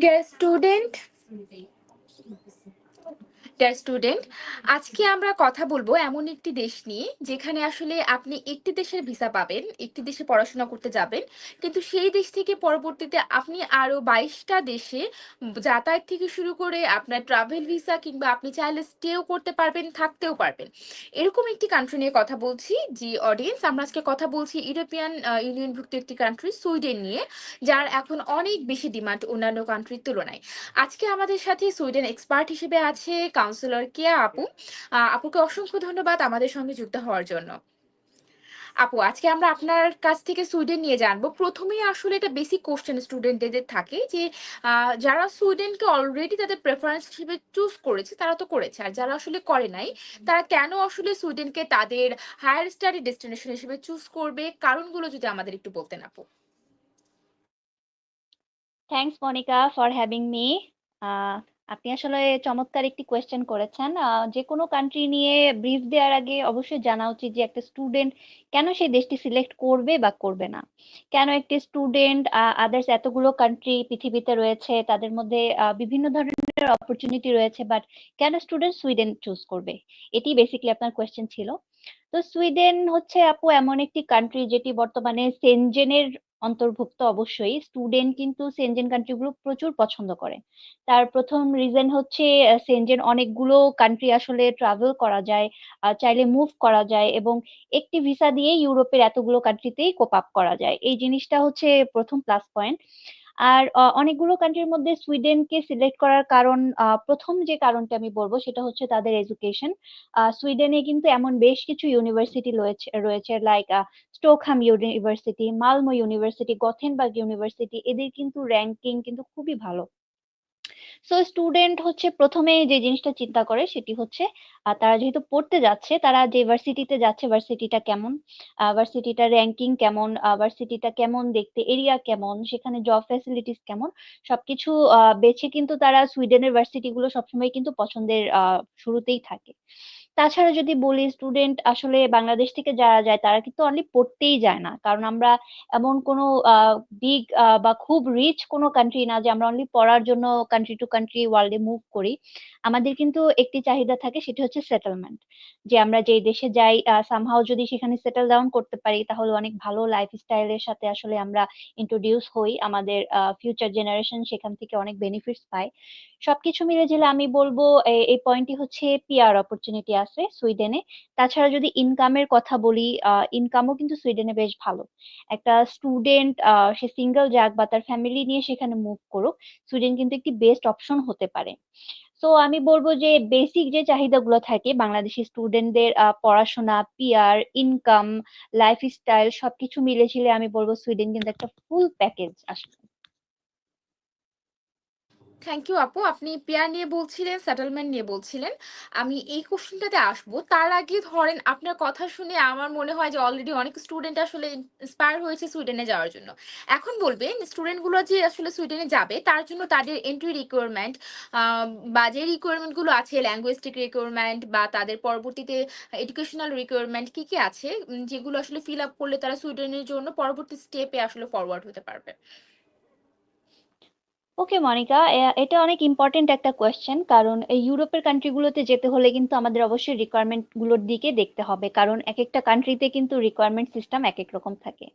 Dear student dear student আজকে আমরা কথা বলব এমন একটি দেশ নিয়ে, যেখানে আসলে আপনি একটি দেশের ভিসা পাবেন, একটি দেশে পড়াশোনা করতে যাবেন, কিন্তু সেই দেশ থেকে পরবর্তীতে আপনি আরও বাইশটা দেশে যাতায়াত থেকে শুরু করে আপনার ট্রাভেল ভিসা কিংবা আপনি চাইলে স্টেও করতে পারবেন, থাকতেও পারবেন। এরকম একটি কান্ট্রি নিয়ে কথা বলছি, জি অডিয়েন্স আমরা আজকে কথা বলছি ইউরোপিয়ান ইউনিয়নভুক্ত একটি কান্ট্রি সুইডেন নিয়ে, যার এখন অনেক বেশি ডিমান্ড অন্যান্য কান্ট্রির তুলনায়। আজকে আমাদের সাথে সুইডেন এক্সপার্ট হিসেবে আছে কাউন্সিলর কেয়া আপু? আপুকে অসংখ্য ধন্যবাদ আমাদের সঙ্গে যুক্ত হওয়ার জন্য। আপু, আজকে আমরা আপনার কাছ থেকে সুইডেন নিয়ে জানব। প্রথমেই আসলে এটা বেসিক কোশ্চেন স্টুডেন্টদের থাকে যে যারা সুইডেনকে অলরেডি তাদের প্রেফারেন্স হিসেবে চুজ করেছে, তারা তো করেছে। আর যারা আসলে করে নাই, তারা কেন আসলে সুইডেনকে তাদের হায়ার স্টাডি ডেস্টিনেশন হিসেবে চুজ করবে? কারণগুলো যদি আমাদের একটু বলতেন আপু। Thanks Monica for having me আপনি আসলে চমৎকার একটি কোয়েশ্চেন করেছেন। যে কোনো কান্ট্রি নিয়ে ব্রিফ দেওয়ার আগে অবশ্যই জানা উচিত যে একটা স্টুডেন্ট কেন সেই দেশটি সিলেক্ট করবে বা করবে না? কেন একটি স্টুডেন্ট আদার্স এতগুলো কান্ট্রি পৃথিবীতে রয়েছে, তাদের মধ্যে বিভিন্ন ধরনের অপরচুনিটি রয়েছে বাট কেন স্টুডেন্ট সুইডেন চুজ করবে? এটি বেসিকলি আপনার কোয়েশ্চেন ছিল। তো সুইডেন হচ্ছে আপু এমন একটি কান্ট্রি যেটি বর্তমানে সেনজেনের অন্তর্ভুক্ত অবশ্যই। স্টুডেন্ট কিন্তু সেনজেন কান্ট্রিগুলো প্রচুর পছন্দ করে। তার প্রথম রিজন হচ্ছে সেনজেন অনেকগুলো কান্ট্রি আসলে ট্রাভেল করা যায় চাইলে মুভ করা যায় এবং একটি ভিসা দিয়ে ইউরোপের এতগুলো কান্ট্রিতেই কোপ আপ করা যায়। এই জিনিসটা হচ্ছে প্রথম প্লাস পয়েন্ট আর অনেকগুলো কান্ট্রির মধ্যে সুইডেনকে সিলেক্ট করার কারণ প্রথম যে কারণটা আমি বলব সেটা হচ্ছে তাদের এডুকেশন সুইডেনে কিন্তু এমন বেশ কিছু ইউনিভার্সিটি রয়েছে রয়েছে like Stockholm university Malmo university Gothenburg university এদের কিন্তু র্যাঙ্কিং কিন্তু খুবই ভালো। সো স্টুডেন্ট হচ্ছে প্রথমে যে জিনিসটা চিন্তা করে সেটি হচ্ছে তারা যেহেতু পড়তে যাচ্ছে, তারা যে ভার্সিটিতে যাচ্ছে ভার্সিটিটা কেমন? ভার্সিটিটা র্যাঙ্কিং কেমন? ভার্সিটিটা কেমন? দেখতে এরিয়া কেমন? সেখানে জব ফ্যাসিলিটিস কেমন? সবকিছু বেছে কিন্তু তারা সুইডেনের ভার্সিটিগুলো সবসময় কিন্তু পছন্দের শুরুতেই থাকে। তাছাড়া যদি বলি স্টুডেন্ট আসলে বাংলাদেশ থেকে যারা যায়, তারা কিন্তু অনলি পড়তেই যায় না। কারণ আমরা এমন কোনো বিগ বা খুব রিচ কোনো কান্ট্রি না যে আমরা অনলি পড়ার জন্য কান্ট্রি টু কান্ট্রি ওয়ার্ল্ডে মুভ করি। আমাদের কিন্তু একটি চাহিদা থাকে, সেটি হচ্ছে সেটেলমেন্ট যে আমরা যে দেশে যাই সামহাও যদি সেখানে সেটেল ডাউন করতে পারি, তাহলে অনেক ভালো লাইফ স্টাইলের সাথে আসলে আমরা ইন্ট্রোডিউস হই। আমাদের ফিউচার জেনারেশন সেখান থেকে অনেক বেনিফিটস পায়। সবকিছু মিলে জেলে আমি বলব এই পয়েন্টটি হচ্ছে পিআর অপরচুনিটি আছে সুইডেনে। তাছাড়া যদি ইনকামের কথা বলি ইনকামও কিন্তু সুইডেনে বেশ ভালো। একটা স্টুডেন্ট সে সিঙ্গেল যাক বা তার ফ্যামিলি নিয়ে সেখানে মুভ করুক, সুইডেন কিন্তু একটি বেস্ট অপশন হতে পারে। তো আমি বলব যে বেসিক যে চাহিদাগুলো থাকে, বাংলাদেশি স্টুডেন্টদের পড়াশোনা পিয়ার ইনকাম লাইফস্টাইল সবকিছু মিলে ঝিলে আমি বলব সুইডেন কিন্তু একটা ফুল প্যাকেজ আসলে থ্যাংক ইউ আপু। আপনি পেয়ার নিয়ে বলছিলেন সেটেলমেন্ট নিয়ে বলছিলেন। আমি এই কোশ্চেনটাতে আসব। তার আগে ধরেন আপনার কথা শুনে আমার মনে হয় যে অলরেডি অনেক স্টুডেন্ট আসলে ইন্সপায়ার হয়েছে সুইডেনে যাওয়ার জন্য। এখন বলবেন স্টুডেন্টগুলো যে আসলে সুইডেনে যাবে, তার জন্য তাদের এন্ট্রি রিকোয়ারমেন্ট বা যে রিকোয়ারমেন্টগুলো আছে ল্যাঙ্গুয়েস্টিক রিকোয়ারমেন্ট বা তাদের পরবর্তীতে এডুকেশনাল রিকোয়ারমেন্ট কি কি আছে যেগুলো আসলে ফিল আপ করলে তারা সুইডেনের জন্য পরবর্তী স্টেপে আসলে ফরওয়ার্ড হতে পারবে। ওকে মনিকা এটা অনেক ইম্পর্টেন্ট একটা কোয়েশ্চেন কারণ এই ইউরোপের কান্ট্রিগুলোতে যেতে হলে কিন্তু আমাদের অবশ্যই রিকোয়ারমেন্টগুলোর দিকে দেখতে হবে, কারণ এক একটা কান্ট্রিতে কিন্তু রিকোয়ারমেন্ট সিস্টেম এক এক রকম থাকে।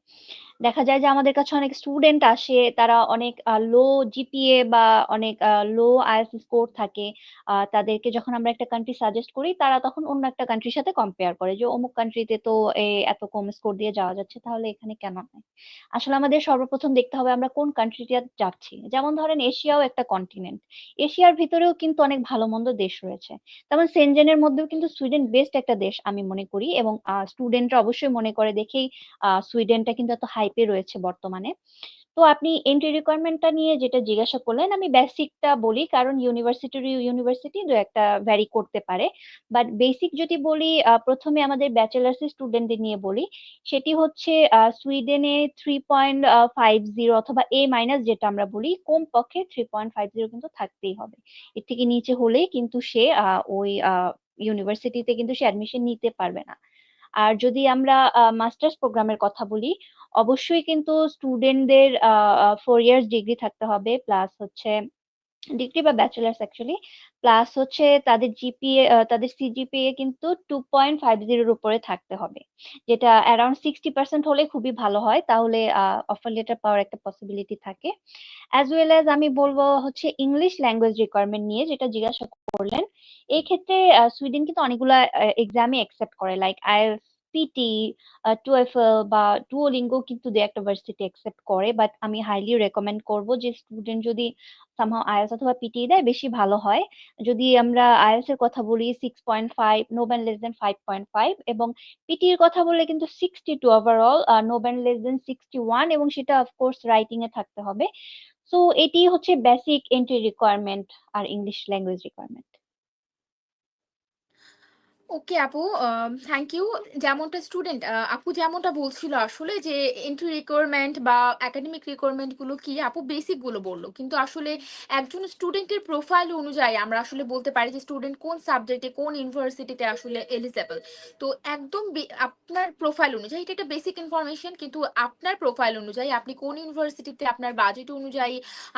দেখা যায় যে আমাদের কাছে অনেক স্টুডেন্ট আসে, তারা অনেক লো জিপিএ বা অনেক লো আইএলটিএস স্কোর থাকে। তাদেরকে যখন আমরা একটা কান্ট্রি সাজেস্ট করি, তারা তখন অন্য একটা কান্ট্রির সাথে কম্পেয়ার করে যে, অমুক কান্ট্রিতে তো এত কম স্কোর দিয়ে যাওয়া যাচ্ছে, তাহলে এখানে কেন নয় আসলে আমাদের সর্বপ্রথম দেখতে হবে আমরা কোন কান্ট্রিটা যাচ্ছি। যেমন ধরেন এশিয়াও একটা কন্টিনেন্ট এশিয়ার ভিতরেও কিন্তু অনেক ভালো মন্দ দেশ রয়েছে। তেমন সেনজেনের মধ্যেও কিন্তু সুইডেন বেস্ট একটা দেশ আমি মনে করি এবং স্টুডেন্টরা অবশ্যই মনে করে দেখেই সুইডেনটা কিন্তু এত হাইপে রয়েছে বর্তমানে। তো আপনি এন্ট্রি রিকোয়ারমেন্টটা নিয়ে যেটা জিজ্ঞাসা করলেন, আমি বেসিকটা বলি, কারণ ইউনিভার্সিটি ইউনিভার্সিটি দু একটা ভ্যারি করতে পারে। বাট বেসিক যদি বলি প্রথমে আমাদের ব্যাচেলার্স স্টুডেন্টদের নিয়ে বলি, সেটি হচ্ছে সুইডেনে থ্রি পয়েন্ট ফাইভ জিরো অথবা এ মাইনাস যেটা আমরা বলি কম পক্ষে থ্রি পয়েন্ট ফাইভ জিরো কিন্তু থাকতেই হবে। এর থেকে নিচে হলেই কিন্তু সে ওই ইউনিভার্সিটিতে কিন্তু সে অ্যাডমিশন নিতে পারবে না। আর যদি আমরা মাস্টার্স প্রোগ্রামের কথা বলি, অবশ্যই কিন্তু স্টুডেন্টদের ফোর ইয়ার্স ডিগ্রি থাকতে হবে প্লাস হচ্ছে ডিগ্রি বা ব্যাচেলার্স অ্যাকচুয়ালি প্লাস হচ্ছে তাদের জিপিএ তাদের সিজিপিএ কিন্তু টু পয়েন্ট ফাইভ জিরোর উপরে থাকতে হবে। যেটা অ্যারাউন্ড সিক্সটি পার্সেন্ট হলে খুবই ভালো হয়, তাহলে অফার লেটার পাওয়ার একটা পসিবিলিটি থাকে। অ্যাজ ওয়েল অ্যাজ আমি বলব হচ্ছে ইংলিশ ল্যাঙ্গুয়েজ রিকোয়ারমেন্ট নিয়ে, যেটা জিজ্ঞাসা করলেন এই ক্ষেত্রে সুইডেন কিন্তু অনেকগুলা এক্সামে অ্যাকসেপ্ট করে। লাইক আইএলস পিটি টুয়েফল বা ডুওলিঙ্গো কিন্তু দু একটা ভার্সিটি অ্যাকসেপ্ট করে বাট আমি হাইলি রেকমেন্ড করব যে স্টুডেন্ট যদি সামহাও আইএলস অথবা পিটি দেয়, বেশি ভালো হয়। যদি আমরা আইএলস এর কথা বলি six point five no band less than five point five এবং পিটি এর কথা বললে কিন্তু sixty two overall no band less than sixty one এবং সেটা অফকোর্স রাইটিং এ থাকতে হবে। সো এটি হচ্ছে বেসিক এন্ট্রি রিকোয়ারমেন্ট আর ইংলিশ ল্যাঙ্গুয়েজ রিকোয়ারমেন্ট ওকে আপু থ্যাংক ইউ যেমনটা স্টুডেন্ট আপু যেমনটা বলছিল আসলে যে এন্ট্রি রিকোয়ারমেন্ট বা একাডেমিক রিকোয়ারমেন্টগুলো কি আপু বেসিকগুলো বলল। কিন্তু আসলে একজন স্টুডেন্টের প্রোফাইল অনুযায়ী আমরা আসলে বলতে পারি যে স্টুডেন্ট কোন সাবজেক্টে কোন ইউনিভার্সিটিতে আসলে এলিজেবল তো একদম আপনার প্রোফাইল অনুযায়ী, এটা একটা বেসিক ইনফরমেশন কিন্তু আপনার প্রোফাইল অনুযায়ী আপনি কোন ইউনিভার্সিটিতে আপনার বাজেট অনুযায়ী,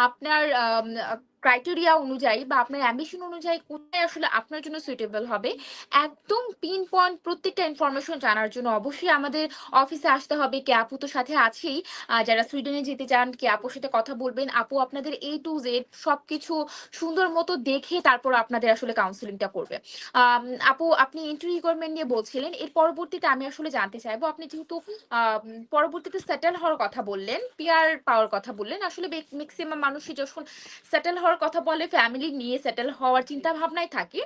আপনার ক্রাইটেরিয়া অনুযায়ী বা আপনার অ্যাম্বিশন অনুযায়ী কোথায় আসলে আপনার জন্য সুইটেবল হবে, একদম পিন পয়েন্ট প্রত্যেকটা ইনফরমেশন জানার জন্য অবশ্যই আমাদের অফিসে আসতে হবে। কে আপু তো সাথে আছেই। যারা সুইডেনে যেতে চান, কে আপুর সাথে কথা বলবেন, আপু আপনাদের এ টু জেড সবকিছু সুন্দর মতো দেখে তারপর আপনাদের আসলে কাউন্সিলিংটা করবে। আপু, আপনি এন্ট্রি রিকোয়ারমেন্ট নিয়ে বলছিলেন, এর পরবর্তীতে আমি আসলে জানতে চাইব, আপনি যেহেতু পরবর্তীতে সেটেল হওয়ার কথা বললেন পিয়ার পাওয়ার কথা বললেন, আসলে ম্যাক্সিমাম মানুষই যখন সেটেল হওয়ার কথা বলে ফ্যামিলি নিয়ে সেটেল হওয়ার চিন্তা ভাবনায় থাকে।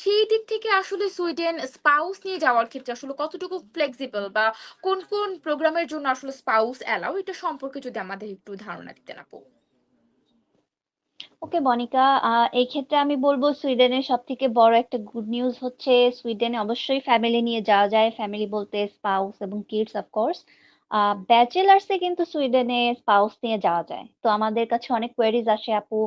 সেই দিক থেকে আসলে সুইডেন স্পাউস নিয়ে যাওয়ার ক্ষেত্রে আসলে কতটুকু ফ্লেক্সিবল বা কোন কোন প্রোগ্রামের জন্য আসলে স্পাউস অ্যালাউ এটা সম্পর্কে যদি আমাদের একটু ধারণা দিতেন আপু। ওকে, বনিকা এই ক্ষেত্রে আমি বলব সুইডেনের সব থেকে বড় একটা গুড নিউজ হচ্ছে, সুইডেনে অবশ্যই ফ্যামিলি নিয়ে যাওয়া যায়। ফ্যামিলি বলতে স্পাউস এবং কিডস অফকোর্স ব্যাচেলার্সে কিন্তু সুইডেনে স্পাউস নিয়ে যাওয়া যায়। তো আমাদের কাছে অনেক কোয়েরিজ আসে আপু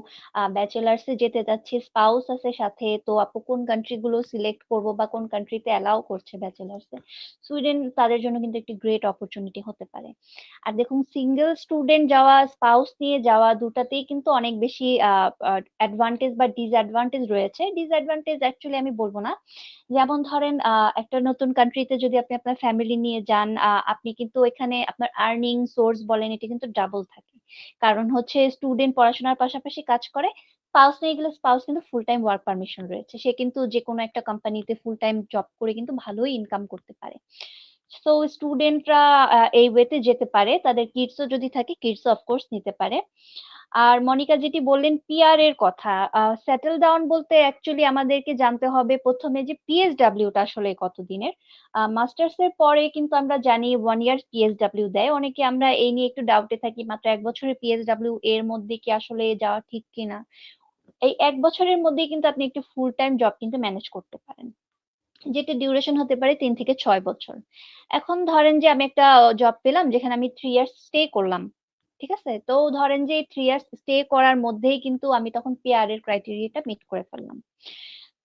ব্যাচেলার্সে যেতে যাচ্ছি স্পাউস আছে সাথে তো আপু কোন কান্ট্রি গুলো সিলেক্ট করব বা কোন কান্ট্রিতে অ্যালাউ করছে ব্যাচেলার্সে সুইডেন তাদের জন্য কিন্তু একটি গ্রেট অপরচুনিটি হতে পারে। আর দেখুন সিঙ্গেল স্টুডেন্ট যাওয়া স্পাউস নিয়ে যাওয়া দুটাতেই কিন্তু অনেক বেশি অ্যাডভান্টেজ বা ডিসঅ্যাডভান্টেজ রয়েছে। ডিসঅ্যাডভান্টেজ অ্যাকচুয়ালি আমি বলব না। যেমন ধরেন আহ, একটা নতুন কান্ট্রিতে যদি আপনি আপনার ফ্যামিলি নিয়ে যান আহ, আপনি কিন্তু এখানে আপনার আর্নিং সোর্স বলেন, এটা কিন্তু ডাবল থাকে। কারণ হচ্ছে স্টুডেন্ট পড়াশোনার পাশাপাশি কাজ করে স্পাউস নিয়ে গেলে স্পাউস কিন্তু ফুল টাইম ওয়ার্ক পারমিশন রয়েছে। সে কিন্তু যে কোনো একটা কোম্পানিতে ফুল টাইম জব করে কিন্তু ভালোই ইনকাম করতে পারে। সো স্টুডেন্টরা এই ওয়েতে যেতে পারে। তাদের কিডসও যদি থাকে কিডস অফকোর্স নিতে পারে। আর মনিকা যেটি বললেন পিআর এর কথা সেটেল ডাউন বলতে অ্যাকচুয়ালি আমাদেরকে জানতে হবে প্রথমে যে পিএসডাব্লিউটা আসলে কত দিনের মাস্টার্স এর পরে কিন্তু আমরা জানি ওয়ান ইয়ার পিএসডাব্লিউ দেয়। অনেকে আমরা এই নিয়ে একটু ডাউটে থাকি, মাত্র এক বছরের পিএসডাব্লিউ এর মধ্যে কি আসলে যাওয়া ঠিক কিনা? এই এক বছরের মধ্যে কিন্তু আপনি একটু ফুল টাইম জব কিন্তু ম্যানেজ করতে পারেন, যেটা ডিউরেশন হতে পারে তিন থেকে ছয় বছর। এখন ধরেন যে আমি একটা জব পেলাম, যেখানে আমি থ্রি ইয়ার্স স্টে করলাম। ঠিক আছে? তো ধরেন যে থ্রি ইয়ার্স স্টে করার মধ্যেই কিন্তু আমি তখন পিআর এর ক্রাইটেরিয়াটা মিট করে ফেললাম।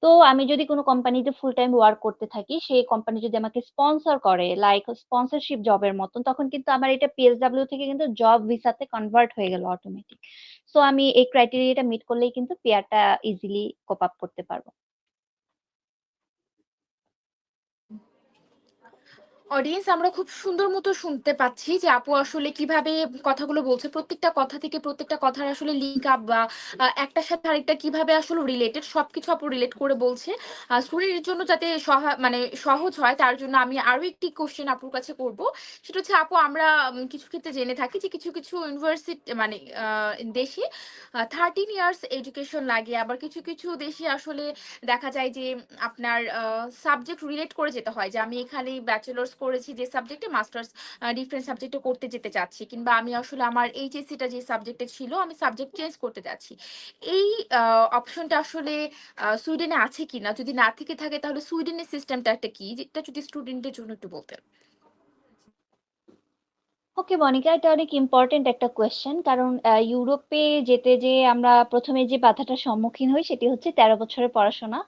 তো আমি যদি কোনো কোম্পানিতে ফুল টাইম ওয়ার্ক করতে থাকি, সেই কোম্পানি যদি আমাকে স্পন্সর করে লাইক স্পন্সরশিপ জবের মতন, তখন কিন্তু আমার এটা পিএসডাব্লিউ থেকে কিন্তু জব ভিসাতে কনভার্ট হয়ে গেল অটোমেটিক সো আমি এই ক্রাইটেরিয়াটা মিট করলেই কিন্তু পিআরটা ইজিলি কোপ আপ করতে পারব। অডিয়েন্স আমরা খুব সুন্দর মতো শুনতে পাচ্ছি যে আপু আসলে কীভাবে কথাগুলো বলছে। প্রত্যেকটা কথা থেকে প্রত্যেকটা কথার আসলে লিঙ্ক আপ বা একটার সাথে আরেকটা কীভাবে আসলে রিলেটেড সবকিছু আপু রিলেট করে বলছে। স্টুডেন্টের জন্য যাতে মানে সহজ হয় তার জন্য আমি আরও একটি কোশ্চেন আপুর কাছে করব। সেটা হচ্ছে, আপু আমরা কিছু ক্ষেত্রে জেনে থাকি যে কিছু কিছু ইউনিভার্সিটি মানে দেশে থার্টিন ইয়ার্স এডুকেশন লাগে। আবার কিছু কিছু দেশে আসলে দেখা যায় যে আপনার সাবজেক্ট রিলেট করে যেতে হয়। যে আমি এখানে ব্যাচেলার্স করেছি যে সাবজেক্টে মাস্টার্স ডিফারেন্ট সাবজেক্টে করতে যেতে চাচ্ছি কিংবা আমি আসলে আমার এইচএসসিটা যে সাবজেক্টে ছিল আমি সাবজেক্ট চেঞ্জ করতে যাচ্ছি। এই অপশনটা আসলে সুইডেনে আছে কিনা? যদি না থেকে থাকে তাহলে সুইডেনের সিস্টেমটা একটা কি? যেটা যদি স্টুডেন্টের জন্য একটু বলতেন। ওকে মনিকা, এটা অনেক ইম্পর্টেন্ট একটা কোয়েশ্চেন কারণ ইউরোপে যেতে যে আমরা প্রথমে যে বাধাটার সম্মুখীন হই সেটি হচ্ছে তেরো বছরের পড়াশোনা।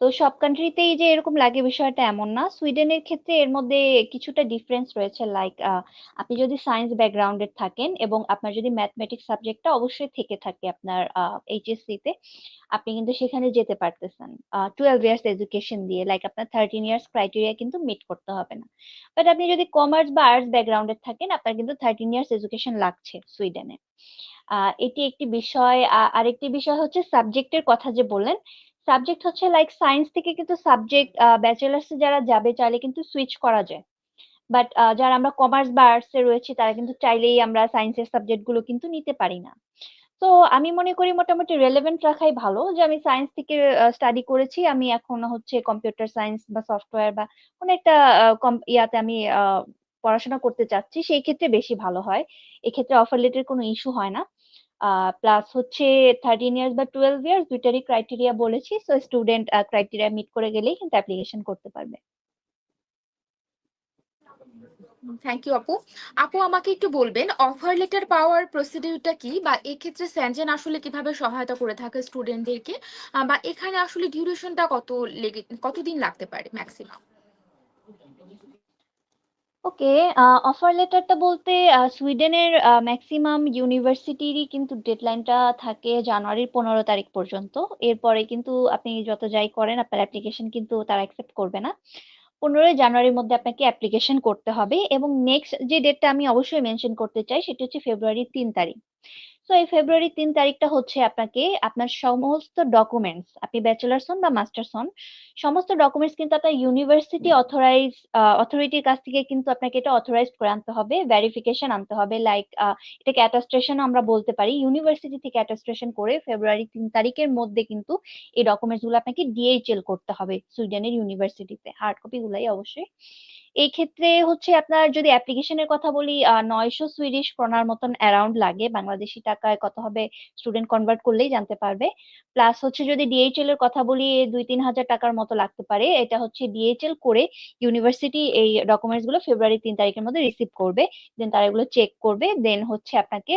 তো সব কান্ট্রিতেই যে এরকম লাগে বিষয়টা এমন না। সুইডেনের ক্ষেত্রে এর মধ্যে কিছুটা ডিফারেন্স রয়েছে লাইক আপনি যদি সায়েন্স ব্যাকগ্রাউন্ডের থাকেন এবং আপনার যদি ম্যাথমেটিক্স সাবজেক্টটা অবশ্যই থেকে থাকে আপনার এইচএসসি তে, আপনি কিন্তু সেখানে যেতে পারতেছেন। টুয়েলভ ইয়ার্স এডুকেশন দিয়ে লাইক আপনার থার্টিন ইয়ার্স ক্রাইটেরিয়া কিন্তু মিট করতে হবে না। বাট আপনি যদি কমার্স বা আর্টস ব্যাকগ্রাউন্ডের থাকেন, আপনার কিন্তু থার্টিন ইয়ার্স এডুকেশন লাগছে সুইডেনে। এটি একটি বিষয় আরেকটি বিষয় হচ্ছে সাবজেক্টের কথা যে বললেন সাবজেক্ট হচ্ছে লাইক সায়েন্স থেকে কিন্তু সাবজেক্ট ব্যাচেলার্স যারা যাবে চাইলে কিন্তু সুইচ করা যায়। বাট যারা আমরা কমার্স বা আর্টস এ রয়েছি, তারা কিন্তু চাইলেই আমরা সায়েন্সের সাবজেক্টগুলো কিন্তু নিতে পারি না। তো আমি মনে করি মোটামুটি রেলেভেন্ট রাখাই ভালো যে আমি সায়েন্স থেকে স্টাডি করেছি, আমি এখন হচ্ছে কম্পিউটার সায়েন্স বা সফটওয়্যার বা কোনো একটা ইয়াতে আমি পড়াশোনা করতে চাচ্ছি, সেই ক্ষেত্রে বেশি ভালো হয়। এক্ষেত্রে অফার লেটার কোনো ইস্যু হয় না। প্লাস হচ্ছে থার্টিন ইয়ার্স বা টুয়েলভ ইয়ার্স দুইটারই ক্রাইটেরিয়া বলেছি সো স্টুডেন্ট ক্রাইটেরিয়া মিট করে গেলেই কিন্তু অ্যাপ্লিকেশন করতে পারবে। থ্যাংক ইউ আপু। আপু, আমাকে একটু বলবেন অফার লেটার পাওয়ার প্রসিডিউরটা কি? বা এক্ষেত্রে স্যানজেন আসলে কীভাবে সহায়তা করে থাকে স্টুডেন্টদেরকে বা এখানে আসলে ডিউরেশনটা কত লেগে, কতদিন লাগতে পারে ম্যাক্সিমাম ওকে অফার লেটারটা বলতে সুইডেনের ম্যাক্সিমাম ইউনিভার্সিটিরই কিন্তু ডেডলাইনটা থাকে জানুয়ারির পনেরো তারিখ পর্যন্ত। এরপরে কিন্তু আপনি যত যাই করেন, আপনার অ্যাপ্লিকেশন কিন্তু তারা অ্যাকসেপ্ট করবে না। পনেরোই জানুয়ারির মধ্যে আপনাকে অ্যাপ্লিকেশন করতে হবে এবং নেক্সট যে ডেটটা আমি অবশ্যই মেনশন করতে চাই, সেটা হচ্ছে ফেব্রুয়ারির তিন তারিখ। তো এই ফেব্রুয়ারি তিন তারিখটা হচ্ছে আপনাকে আপনার সমস্ত ডকুমেন্টস আপনি ব্যাচেলার্স হন বা মাস্টার্স হন সমস্ত ডকুমেন্টস কিন্তু আপনার ইউনিভার্সিটি অথরাইজ অথরিটির কাছ থেকে কিন্তু আপনাকে এটা অথরাইজ করে আনতে হবে ভেরিফিকেশন আনতে হবে লাইক এটাকে অ্যাটাস্টেশন আমরা বলতে পারি। ইউনিভার্সিটি থেকে অ্যাটাস্টেশন করে ফেব্রুয়ারি তিন তারিখের মধ্যে কিন্তু এই ডকুমেন্টসগুলো আপনাকে ডিএইচএল করতে হবে সুইডেনের ইউনিভার্সিটিতে হার্ড কপি গুলাই অবশ্যই। এই ক্ষেত্রে হচ্ছে আপনার যদি অ্যাপ্লিকেশনের কথা বলি নয়শো সুইডিশ ক্রোনার মতন অ্যারাউন্ড লাগে। বাংলাদেশি টাকায় কত হবে স্টুডেন্ট কনভার্ট করলেই জানতে পারবে। প্লাস হচ্ছে যদি ডিএইচএল এর কথা বলি, দুই তিন হাজার টাকার মতো লাগতে পারে। এটা হচ্ছে ডিএইচএল করে ইউনিভার্সিটি এই ডকুমেন্টসগুলো ফেব্রুয়ারি তিন তারিখের মধ্যে রিসিভ করবে। দেন তারা এগুলো চেক করবে। দেন হচ্ছে আপনাকে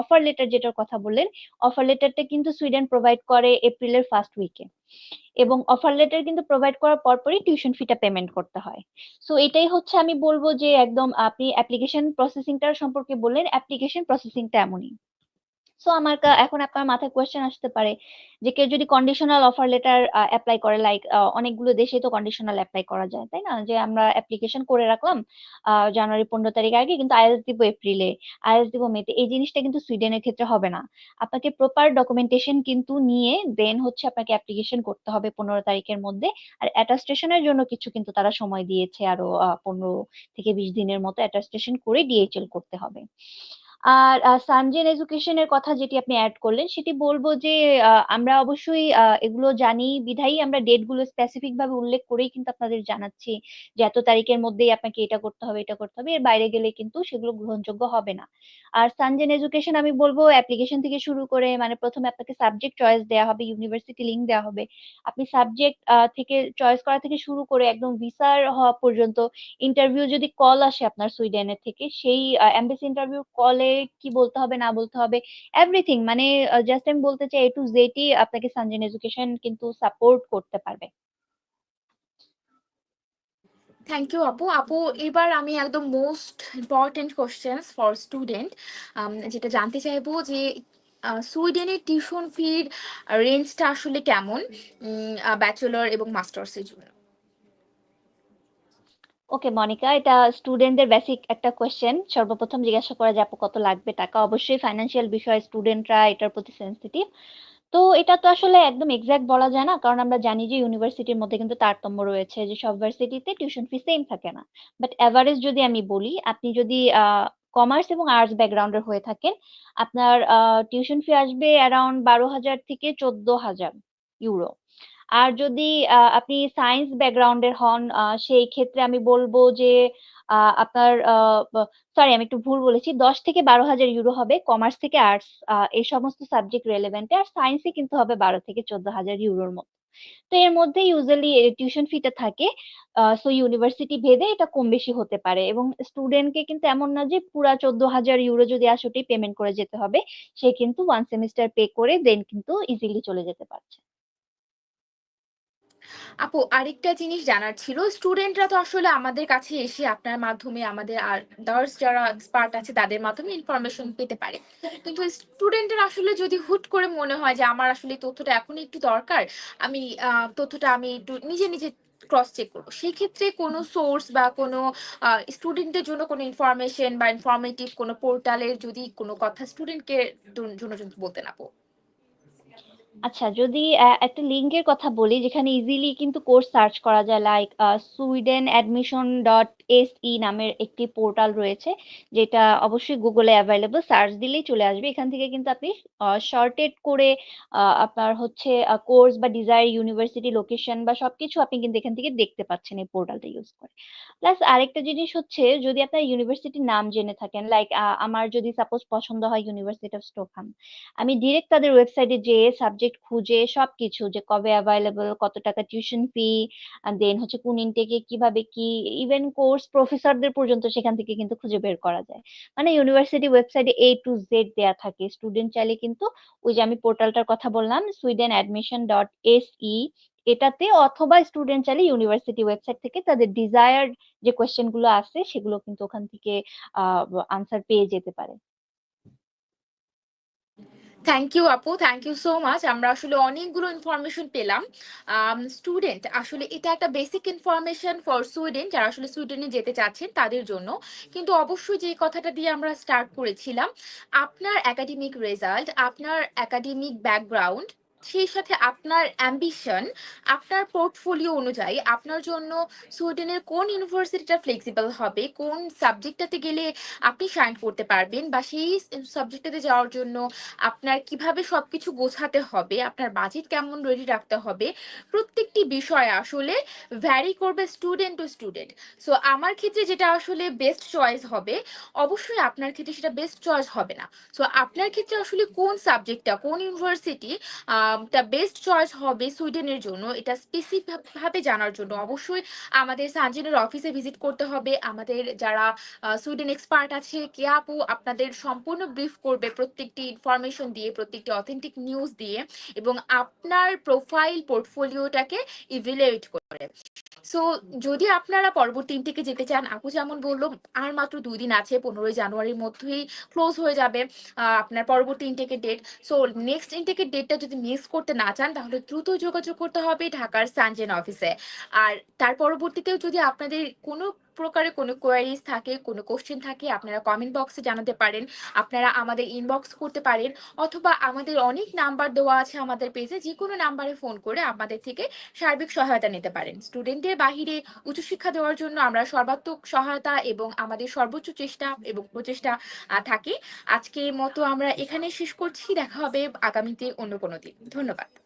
অফার লেটার যেটার কথা বললেন অফার লেটারটা কিন্তু সুইডেন প্রোভাইড করে এপ্রিলের ফার্স্ট উইকে এবং অফার লেটার কিন্তু প্রোভাইড করার পরপরই টিউশন ফিটা পেমেন্ট করতে হয়। সো এটাই হচ্ছে আমি বলব যে একদম আপনি অ্যাপ্লিকেশন প্রসেসিংটার সম্পর্কে বললেন অ্যাপ্লিকেশন প্রসেসিংটা এমনই। সো আমার এখন আপনার মাথায় কোয়েশ্চেন আসতে পারে যে কেউ যদি কন্ডিশনাল অফার লেটার অ্যাপ্লাই করে লাইক অনেকগুলো দেশে তো কন্ডিশনাল অ্যাপ্লাই করা যায়, তাই না? যে আমরা অ্যাপ্লিকেশন করে রাখলাম জানুয়ারি পনেরো তারিখ আগে, কিন্তু আইএস দিব এপ্রিলে আইএস দিব মেতে এই জিনিসটা কিন্তু সুইডেনের ক্ষেত্রে হবে না। আপনাকে প্রপার ডকুমেন্টেশন কিন্তু নিয়ে দেন হচ্ছে আপনাকে অ্যাপ্লিকেশন করতে হবে পনেরো তারিখের মধ্যে, আর অ্যাটাস্টেশনের জন্য কিছু কিন্তু তারা সময় দিয়েছে আরও পনেরো থেকে বিশ দিনের মতো অ্যাটাস্টেশন করে ডিএইচএল করতে হবে। আর সানজেন এডুকেশনের কথা যেটি আপনি অ্যাড করলেন, সেটি বলব যে আমরা অবশ্যই এগুলো জানি বিধায়ী আমরা ডেটগুলো স্পেসিফিক ভাবে উল্লেখ করেই কিন্তু আপনাদের জানাচ্ছি যে এত তারিখের মধ্যেই আপনাকে এটা করতে হবে, এটা করতে হবে, এর বাইরে গেলে কিন্তু সেগুলো গ্রহণযোগ্য হবে না। আর সানজেন এডুকেশন আমি বলব অ্যাপ্লিকেশন থেকে শুরু করে মানে প্রথমে আপনাকে সাবজেক্ট চয়েস দেওয়া হবে ইউনিভার্সিটি লিঙ্ক দেওয়া হবে। আপনি সাবজেক্ট থেকে চয়েস করা থেকে শুরু করে একদম ভিসার হওয়া পর্যন্ত ইন্টারভিউ যদি কল আসে আপনার সুইডেনের থেকে, সেই এমবেসি ইন্টারভিউ কলে কি বলতে হবে, না বলতে হবে এভরিথিং মানে জাস্ট আমি বলতে চাই এ টু জেডই আপনাকে সানজেন এডুকেশন কিন্তু সাপোর্ট করতে পারবে। থ্যাংক ইউ আপু আপু এবার আমি একদম most important questions for student যেটা জানতে চাইব যে সুইডেনের টিউশন ফির রেঞ্জটা আসলে কেমন ব্যাচেলর এবং মাস্টার্সের জন্য? ওকে মনিকা এটা স্টুডেন্টদের বেসিক একটা কোয়েশ্চেন সর্বপ্রথম জিজ্ঞাসা করা যে, আপু, কত লাগবে টাকা? অবশ্যই ফাইন্যান্সিয়াল বিষয় স্টুডেন্টরা এটার প্রতি সেন্সিটিভ তো এটা তো আসলে একদম এক্সাক্ট বলা যায় না, কারণ আমরা জানি যে ইউনিভার্সিটির মধ্যে কিন্তু তারতম্য রয়েছে যে, সব ভার্সিটিতে টিউশন ফি সেম থাকে না। বাট এভারেজ যদি আমি বলি, আপনি যদি কমার্স এবং আর্টস ব্যাকগ্রাউন্ডের হয়ে থাকেন, আপনার টিউশন ফি আসবে অ্যারাউন্ড বারো হাজার থেকে চোদ্দ হাজার ইউরো আর যদি আপনি সায়েন্স ব্যাকগ্রাউন্ডের হন সেই ক্ষেত্রে আমি বলব যে আপনার সরি আমি একটু ভুল বলেছি, দশ থেকে বারো হাজার ইউরো হবে কমার্স থেকে আর্টস এই সমস্ত সাবজেক্ট রেলেভেন্টে আর সায়েন্সে কিন্তু হবে বারো থেকে চোদ্দ হাজার ইউরোর মতো। তো এর মধ্যে ইউজুয়ালি টিউশন ফিটা থাকে সো ইউনিভার্সিটি ভেদে এটা কম বেশি হতে পারে এবং স্টুডেন্টকে কিন্তু এমন না যে পুরা চোদ্দ হাজার ইউরো যদি আসে ওটাই পেমেন্ট করে যেতে হবে, সে কিন্তু ওয়ান সেমিস্টার পে করে দেন কিন্তু ইজিলি চলে যেতে পারছে। আপু, আরেকটা জিনিস জানার ছিল। স্টুডেন্টরা তো আসলে আমাদের কাছে এসে আপনার মাধ্যমে আমাদের আদার্স যারা এক্সপার্ট আছে তাদের মাধ্যমে ইনফরমেশন পেতে পারে। কিন্তু স্টুডেন্টের আসলে যদি হুট করে মনে হয় যে আমার আসলে তথ্যটা এখন একটু দরকার, আমি তথ্যটা আমি একটু নিজে নিজে ক্রস চেক করব। সেই ক্ষেত্রে কোনো সোর্স বা কোনো স্টুডেন্টের জন্য কোনো ইনফরমেশন বা ইনফরমেটিভ কোনো পোর্টালের যদি কোনো কথা স্টুডেন্টকে জন্য বলতে না আচ্ছা যদি একটা লিঙ্কের কথা বলি, যেখানে ইজিলি কিন্তু কোর্স সার্চ করা যায় like Sweden admission dot S E নামের একটি পোর্টাল রয়েছে, যেটা অবশ্যই গুগলে অ্যাভেলেবল সার্চ দিলেই চলে আসবে। এখান থেকে কিন্তু আপনি শর্টেড করে আপনার হচ্ছে কোর্স বা ডিজায়ার ইউনিভার্সিটি লোকেশন বা সবকিছু আপনি কিন্তু এখান থেকে দেখতে পাচ্ছেন এই পোর্টালটা ইউজ করে। প্লাস আরেকটা জিনিস হচ্ছে, যদি আপনার ইউনিভার্সিটির নাম জেনে থাকেন লাইক আমার যদি সাপোজ পছন্দ হয় ইউনিভার্সিটি অফ স্টোকহাম আমি ডিরেক্ট তাদের ওয়েবসাইটে যেয়ে সাবজেক্ট খুঁজে সবকিছু, যে কবে অ্যাভেলেবল কত টাকা টিউশন ফি দেন হচ্ছে কোন ইনটেকে কীভাবে কি ইভেন কোর্স প্রফেসরদের পর্যন্ত সেখান থেকে কিন্তু খুঁজে বের করা যায়। মানে ইউনিভার্সিটি ওয়েবসাইটে এ টু জেড দেয়া থাকে। স্টুডেন্ট চাইলে কিন্তু ওই যে আমি পোর্টালটার কথা বললাম Sweden admission dot S E এটাতে অথবা স্টুডেন্ট চাইলে ইউনিভার্সিটি ওয়েবসাইট থেকে তাদের ডিজায়ার্ড যে কোয়েশ্চেনগুলো আছে, সেগুলো কিন্তু ওখান থেকে আনসার পেয়ে যেতে পারে। থ্যাংক ইউ আপু। থ্যাংক ইউ সো মাচ আমরা আসলে অনেকগুলো ইনফরমেশন পেলাম। স্টুডেন্ট আসলে এটা একটা বেসিক ইনফরমেশন ফর সুইডেন যারা আসলে সুইডেনে যেতে চাচ্ছেন তাদের জন্য। কিন্তু অবশ্যই যে কথাটা দিয়ে আমরা স্টার্ট করেছিলাম, আপনার একাডেমিক রেজাল্ট আপনার একাডেমিক ব্যাকগ্রাউন্ড সেই সাথে আপনার অ্যাম্বিশন আপনার পোর্টফোলিও অনুযায়ী আপনার জন্য সুইডেনের কোন ইউনিভার্সিটিটা ফ্লেক্সিবল হবে, কোন সাবজেক্টটাতে গেলে আপনি সাইন করতে পারবেন বা সেই সাবজেক্টটাতে যাওয়ার জন্য আপনার কীভাবে সবকিছু গোছাতে হবে, আপনার বাজেট কেমন রেডি রাখতে হবে, প্রত্যেকটি বিষয় আসলে ভ্যারি করবে স্টুডেন্ট টু স্টুডেন্ট সো আমার ক্ষেত্রে যেটা আসলে বেস্ট চয়েস হবে, অবশ্যই আপনার ক্ষেত্রে সেটা বেস্ট চয়েস হবে না। সো আপনার ক্ষেত্রে আসলে কোন সাবজেক্টটা কোন ইউনিভার্সিটি টা বেস্ট চয়েস হবে সুইডেনের জন্য। এটা স্পেসিফিকভাবে জানার জন্য। অবশ্যই আমাদের সানজিনের অফিসে ভিজিট করতে হবে। আমাদের যারা সুইডেন এক্সপার্ট আছে, কে আপু আপনাদের সম্পূর্ণ ব্রিফ করবে প্রত্যেকটি ইনফরমেশন দিয়ে, প্রত্যেকটি অথেন্টিক নিউজ দিয়ে এবং আপনার প্রোফাইল পোর্টফোলিওটাকে ইভ্যালুয়েট করে। সো যদি আপনারা পরবর্তী ইনটেকে যেতে চান, আপু যেমন বলল, আর মাত্র দুই দিন আছে, পনেরোই জানুয়ারির মধ্যেই ক্লোজ হয়ে যাবে আপনার পরবর্তী ইনটেকের ডেট সো নেক্সট ইনটেকের ডেটটা যদি মিস করতে না চান, তাহলে দ্রুত যোগাযোগ করতে হবে ঢাকার সানজেন অফিসে আর তার পরবর্তীতেও যদি আপনাদের কোনো প্রকারে কোনো কোয়ারিজ থাকে, কোনো কোশ্চেন থাকে, আপনারা কমেন্ট বক্সে জানাতে পারেন। আপনারা আমাদের ইনবক্স করতে পারেন অথবা আমাদের অনেক নাম্বার দেওয়া আছে আমাদের পেজে যে কোনো নাম্বারে ফোন করে আমাদের থেকে সার্বিক সহায়তা নিতে পারেন। স্টুডেন্টদের বাহিরে উচ্চশিক্ষা দেওয়ার জন্য আমরা সর্বাত্মক সহায়তা এবং আমাদের সর্বোচ্চ চেষ্টা এবং প্রচেষ্টা থাকে। আজকের মতো আমরা এখানে শেষ করছি। দেখা হবে আগামীতে অন্য কোনো দিন। ধন্যবাদ।